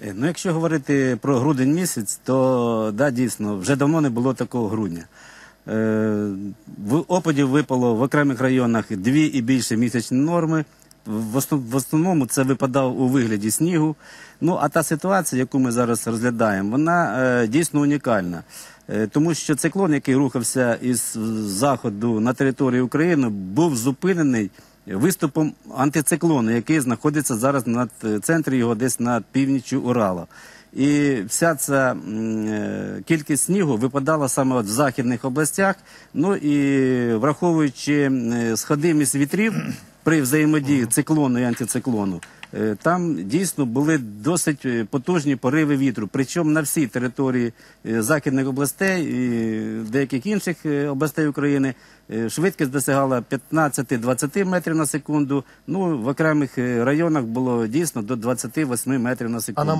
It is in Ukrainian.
Е, Ну, якщо говорити про грудень місяць, то да, дійсно, вже давно не було такого грудня. Е, в опадів випало в окремих районах дві і більше місячні норми. В основному це випадав у вигляді снігу. Ну а та ситуація, яку ми зараз розглядаємо, вона е, дійсно унікальна. Тому що циклон, який рухався із заходу на територію України, був зупинений виступом антициклону, який знаходиться зараз над е, центрі його десь над північчю Урала. І вся ця е, кількість снігу випадала саме в західних областях. Ну і враховуючи е, сходимість вітрів при взаємодії циклону і антициклону, там дійсно були досить е, потужні пориви вітру. Причому на всій території е, західних областей і деяких інших е, областей України е, швидкість досягала 15-20 метрів на секунду. Ну в окремих е, районах було дійсно до 28 метрів на секунду.